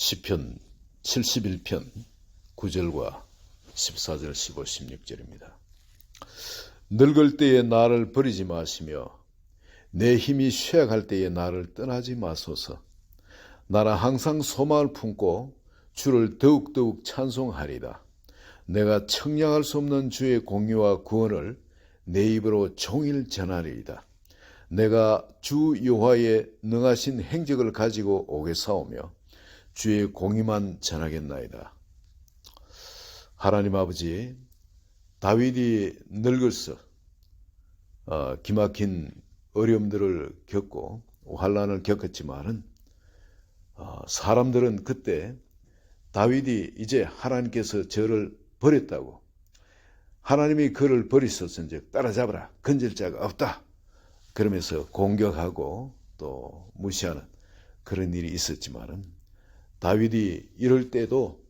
시편 71편 9절과 14절 15, 16절입니다. 늙을 때에 나를 버리지 마시며 내 힘이 쇠약할 때에 나를 떠나지 마소서. 나라 항상 소망을 품고 주를 더욱더욱 찬송하리다. 내가 청량할 수 없는 주의 공유와 구원을 내 입으로 종일 전하리이다. 내가 주 여호와의 능하신 행적을 가지고 오겠사오며 주의 공의만 전하겠나이다. 하나님 아버지 다윗이 늙어서 어, 기막힌 어려움들을 겪고 환란을 겪었지만은 어, 사람들은 그때 다윗이 이제 하나님께서 저를 버렸다고 하나님이 그를 버리셨은즉 따라잡아라 건질 자가 없다 그러면서 공격하고 또 무시하는 그런 일이 있었지만은 다윗이 이럴 때도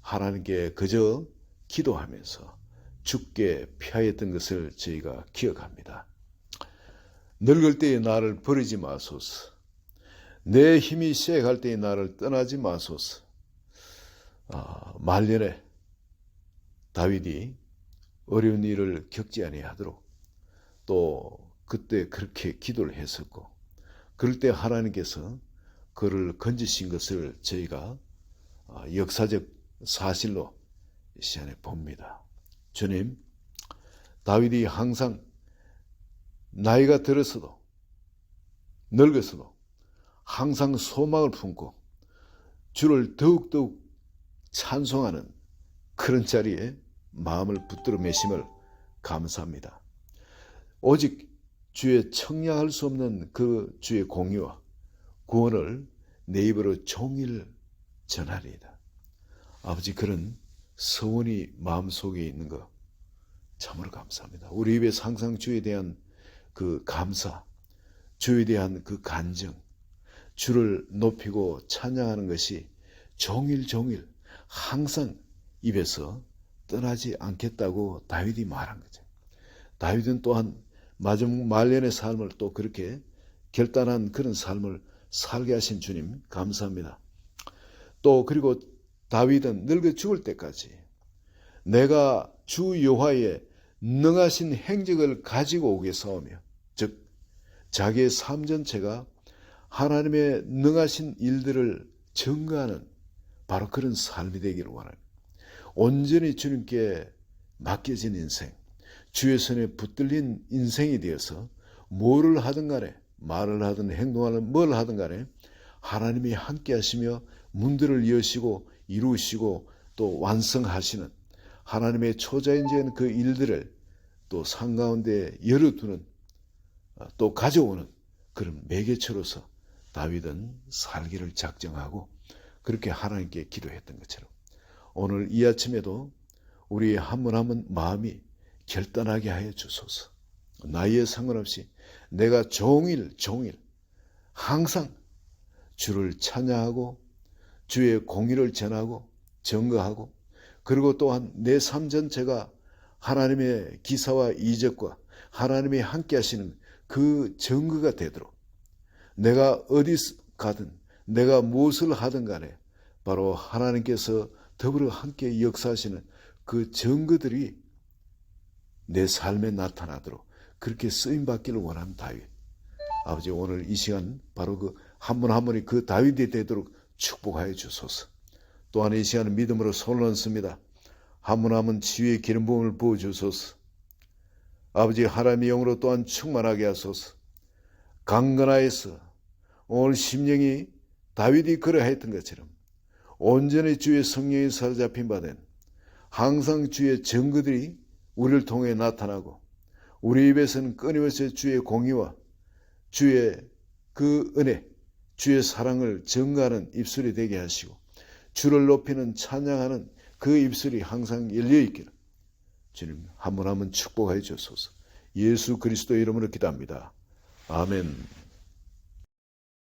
하나님께 그저 기도하면서 죽게 피하였던 것을 저희가 기억합니다. 늙을 때에 나를 버리지 마소서. 내 힘이 쇠할 때에 나를 떠나지 마소서. 아, 말년에 다윗이 어려운 일을 겪지 아니하도록 또 그때 그렇게 기도를 했었고 그럴 때 하나님께서 그를 건지신 것을 저희가 아, 역사적 사실로 이 시간에 봅니다. 주님, 다윗이 항상 나이가 들어서도 늙어서도 항상 소망을 품고 주를 더욱더욱 찬송하는 그런 자리에 마음을 붙들어 매심을 감사합니다. 오직 주의 청량할 수 없는 그 주의 공유와 구원을 내 입으로 종일 전하리이다. 아버지 그런 서원이 마음속에 있는 것 참으로 감사합니다. 우리 입에서 항상 주에 대한 그 감사, 주에 대한 그 간정, 주를 높이고 찬양하는 것이 종일 종일 항상 입에서 떠나지 않겠다고 다윗이 말한 거죠. 다윗은 또한 마지막 말년의 삶을 또 그렇게 결단한 그런 삶을 살게 하신 주님 감사합니다. 또 그리고 다윗은 늙어 죽을 때까지 내가 주 여호와의 능하신 행적을 가지고 오겠사오며 즉 자기의 삶 전체가 하나님의 능하신 일들을 증거하는 바로 그런 삶이 되기를 원합니다. 온전히 주님께 맡겨진 인생, 주의 손에 붙들린 인생이 되어서 뭐를 하든 간에 말을 하든 행동하든 뭘 하든 간에 하나님이 함께 하시며 문들을 여시고 이루시고 또 완성하시는 하나님의 초자연적인 그 일들을 또 상가운데 열어두는 또 가져오는 그런 매개체로서 다윗은 살기를 작정하고 그렇게 하나님께 기도했던 것처럼 오늘 이 아침에도 우리 한분한분 마음이 결단하게 하여 주소서. 나이에 상관없이 내가 종일 종일 항상 주를 찬양하고 주의 공의를 전하고 증거하고 그리고 또한 내 삶 전체가 하나님의 기사와 이적과 하나님이 함께 하시는 그 증거가 되도록 내가 어디 가든 내가 무엇을 하든 간에 바로 하나님께서 더불어 함께 역사하시는 그 증거들이 내 삶에 나타나도록 그렇게 쓰임 받기를 원하는 다윗. 아버지 오늘 이 시간 바로 그 한 분 한 분이 그 다윗이 되도록 축복하여 주소서. 또한 이 시간은 믿음으로 손을 얹습니다. 한 분 한분 치유의 기름 부음을 부어 주소서. 아버지 하나님의 영으로 또한 충만하게 하소서. 강건하여서 오늘 심령이 다윗이 그러했던 것처럼 온전히 주의 성령이 사로잡힌 바된 항상 주의 증거들이 우리를 통해 나타나고 우리 입에서는 끊임없이 주의 공의와 주의 그 은혜, 주의 사랑을 증가하는 입술이 되게 하시고 주를 높이는 찬양하는 그 입술이 항상 열려 있기를 주님 한 분 한 분 축복하여 주소서. 예수 그리스도 이름으로 기도합니다. 아멘.